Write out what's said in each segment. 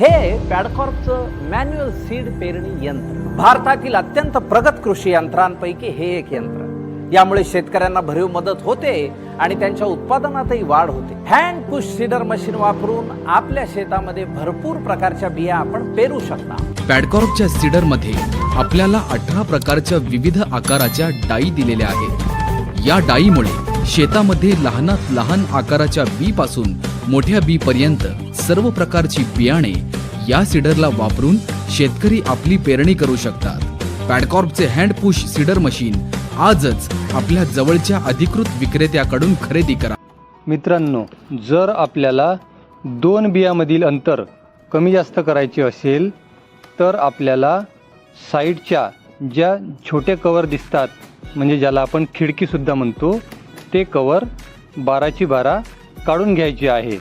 हे पॅडकॉर्पचं manual seed पेरणी यंत्र. भारतातील अत्यंत प्रगत कृषी यंत्रांपैकी हे एक यंत्र. यामुळे शेतकऱ्यांना भरीव मदत होते आणि त्यांच्या उत्पादनातही वाढ होते. हँड पुश सीडर मशीन वापरून आपल्या शेतामध्ये भरपूर प्रकारच्या बिया आपण पेरू शकता. पॅडकॉर्पच्या सीडरमध्ये आपल्याला अठरा प्रकारच्या विविध आकाराच्या डाई दिलेल्या आहेत. या डाईमुळे शेतामध्ये लहानात लहान आकाराच्या बी पासून मोठ्या बी पर्यंत सर्व प्रकारची बियाणे या सीडरला वापरून शेतकरी आपली पेरणी करू शकतात. पॅडकॉर्पचे हँड पुश सीडर मशीन आजच आपल्या जवळच्या अधिकृत विक्रेत्याकडून खरेदी करा. मित्रांनो जर आपल्याला दोन बियामधील अंतर कमी जास्त करायचे असेल तर आपल्याला साईडच्या ज्या छोटे कवर दिसतात म्हणजे ज्याला आपण खिडकीसुद्धा म्हणतो ते कवर बाराची बारा काढून घ्यायची आहे.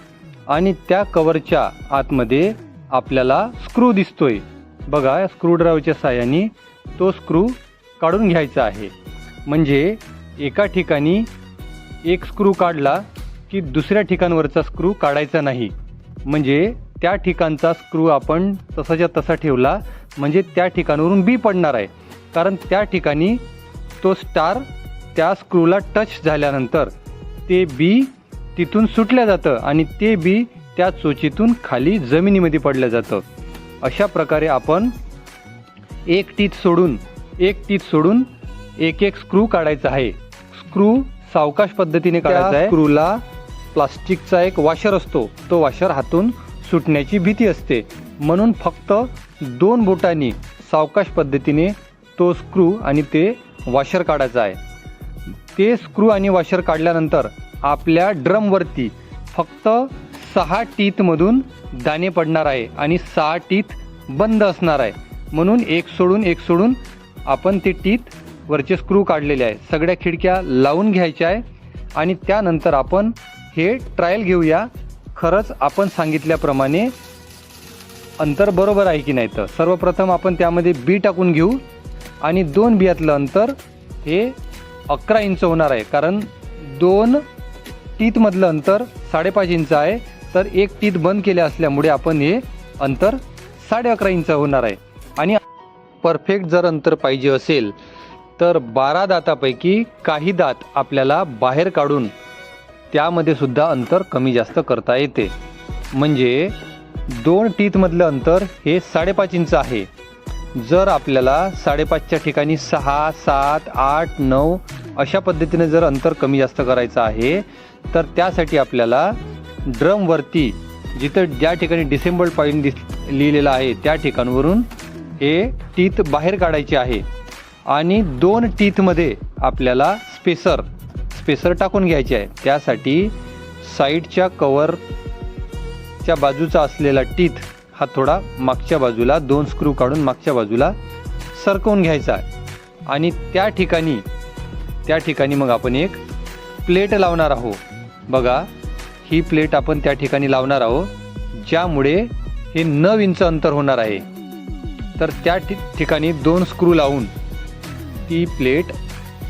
आणि त्या कवरच्या आतमध्ये आपल्याला स्क्रू दिसतोय. बघा स्क्रूड्रायव्हरच्या साह्याने तो स्क्रू काढून घ्यायचा आहे. म्हणजे एका ठिकाणी एक स्क्रू काढला की दुसऱ्या ठिकाणवरचा स्क्रू काढायचा नाही. म्हणजे त्या ठिकाणचा स्क्रू आपण तसाच्या तसा ठेवला म्हणजे त्या ठिकाणावरून बी पडणार आहे. कारण त्या ठिकाणी तो स्टार त्या स्क्रूला टच झाल्यानंतर ते बी तिथून सुटलं जातं आणि ते बी त्या चोचीतून खाली जमिनीमध्ये पडलं जातं. अशा प्रकारे आपण एक टीथ सोडून एक टीथ सोडून एक एक स्क्रू काढायचा आहे. स्क्रू सावकाश पद्धतीने काढायचा आहे. स्क्रूला प्लास्टिकचा एक वॉशर असतो. तो वॉशर हातून सुटण्याची भीती असते. म्हणून फक्त दोन बोटांनी सावकाश पद्धतीने तो स्क्रू आणि ते वॉशर काढायचा आहे. ते स्क्रू आणि वॉशर काढल्यानंतर आपल्या ड्रमवरती फक्त सहा टीथमधून दाणे पडणार आहे आणि सहा टीथ बंद असणार आहे. म्हणून एक सोडून एक सोडून आपण ते टीथ वरचे स्क्रू काढलेले आहे. सगळ्या खिडक्या लावून घ्यायच्या आहे आणि त्यानंतर आपण हे ट्रायल घेऊया. खरंच आपण सांगितल्याप्रमाणे अंतर बरोबर आहे की नाही तर? सर्वप्रथम आपण त्यामध्ये बी टाकून घेऊ आणि दोन बियातलं अंतर हे अकरा इंच होणार आहे. कारण दोन टीथमधलं अंतर साडेपाच इंच आहे. तर एक टीथ बंद केले असल्यामुळे आपण हे अंतर साडे अकरा इंच होणार आहे. आणि परफेक्ट जर अंतर पाहिजे असेल तर बारा दातापैकी काही दात आपल्याला बाहेर काढून त्यामध्ये सुद्धा अंतर कमी जास्त करता येते. म्हणजे दोन टीथमधलं अंतर हे साडेपाच इंच आहे. जर आपल्याला साडेपाचच्या ठिकाणी सहा सात आठ नऊ अशा पद्धतीने जर अंतर कमी जास्त करायचं आहे तर त्यासाठी आपल्याला ड्रमवरती जिथं ज्या ठिकाणी डिसेंबल पॉईंट दिस लिहिलेलं आहे त्या ठिकाणवरून हे टीथ बाहेर काढायचे आहे. आणि दोन टीथमध्ये आपल्याला स्पेसर स्पेसर टाकून घ्यायचे आहे. त्यासाठी साईडच्या कवरच्या बाजूचा असलेला टीथ हा थोडा मागच्या बाजूला दोन स्क्रू काढून मागच्या बाजूला सरकवून घ्यायचा आहे. आणि त्या ठिकाणी त्या ठिकाणी मग आपण एक प्लेट लावणार आहोत. बघा ही प्लेट आपण त्या ठिकाणी लावणार आहोत ज्यामुळे हे नऊ इंच अंतर होणार आहे. तर त्या ठि ठिकाणी दोन स्क्रू लावून ती प्लेट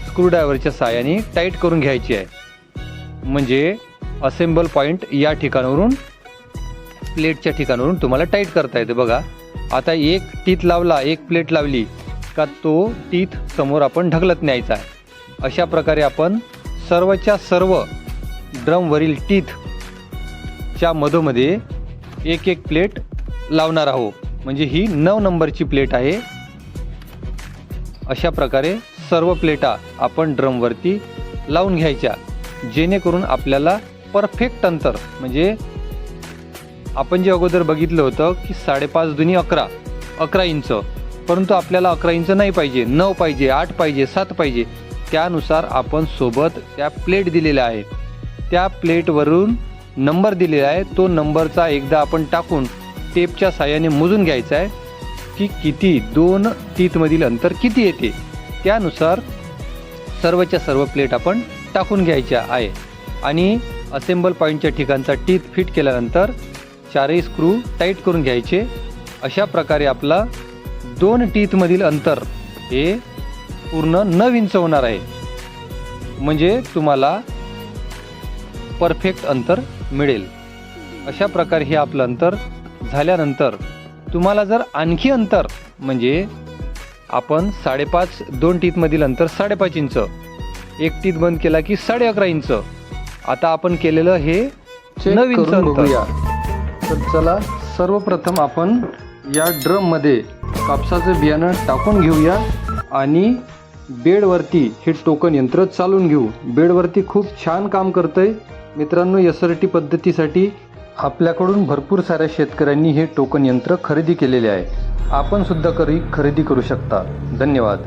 स्क्रूड्रायव्हरच्या साहाय्याने टाईट करून घ्यायची आहे. म्हणजे असेंबल पॉईंट या ठिकाणावरून प्लेटच्या ठिकाणावरून तुम्हाला टाईट करता येते. बघा आता एक टीथ लावला एक प्लेट लावली का तो टीथ समोर आपण ढकलत न्यायचा आहे. अशा प्रकारे आपण सर्वच्या सर्व ड्रमवरील टीथच्या मधोमध्ये एक एक प्लेट लावणार आहोत. म्हणजे ही नऊ नंबरची प्लेट आहे. अशा प्रकारे सर्व प्लेटा आपण ड्रमवरती लावून घ्यायच्या. जेणेकरून आपल्याला परफेक्ट अंतर म्हणजे आपण जे अगोदर बघितलं होतं की साडेपाच दुनी अकरा अकरा इंच. परंतु आपल्याला अकरा इंच नाही पाहिजे नऊ पाहिजे आठ पाहिजे सात पाहिजे. त्यानुसार आपण सोबत त्या प्लेट दिलेल्या आहे त्या प्लेटवरून नंबर दिलेला आहे. तो नंबरचा एकदा आपण टाकून टेपच्या साह्याने मोजून घ्यायचा आहे की किती दोन टीथमधील अंतर किती येते. त्यानुसार सर्वच्या सर्व प्लेट आपण टाकून घ्यायच्या आहे. आणि असेंबल पॉईंटच्या ठिकाणचा टीथ फिट केल्यानंतर चारही स्क्रू टाईट करून घ्यायचे. अशा प्रकारे आपला दोन टीथमधील अंतर हे पूर्ण नऊ इंच होणार आहे. म्हणजे तुम्हाला परफेक्ट अंतर मिळेल. अशा प्रकारे हे आपलं अंतर झाल्यानंतर तुम्हाला जर आणखी अंतर म्हणजे आपण साडेपाच दोन टीतमधील अंतर साडेपाच इंच एक टीत बंद केला की साडे अकरा इंच. आता आपण केलेलं हे नऊ इंच. बघूया. तर चला सर्वप्रथम आपण या ड्रममध्ये कापसाचं बियाणं टाकून घेऊया आणि बेडवरती हे टोकन यंत्र चालून घेऊ. बेडवरती खूप छान काम करतंय. मित्रांनो एस आर टी पद्धतीसाठी आपल्याकडून भरपूर साऱ्या शेतकऱ्यांनी हे टोकन यंत्र खरेदी केलेले आहे. आपण सुद्धा करी खरेदी करू शकता. धन्यवाद.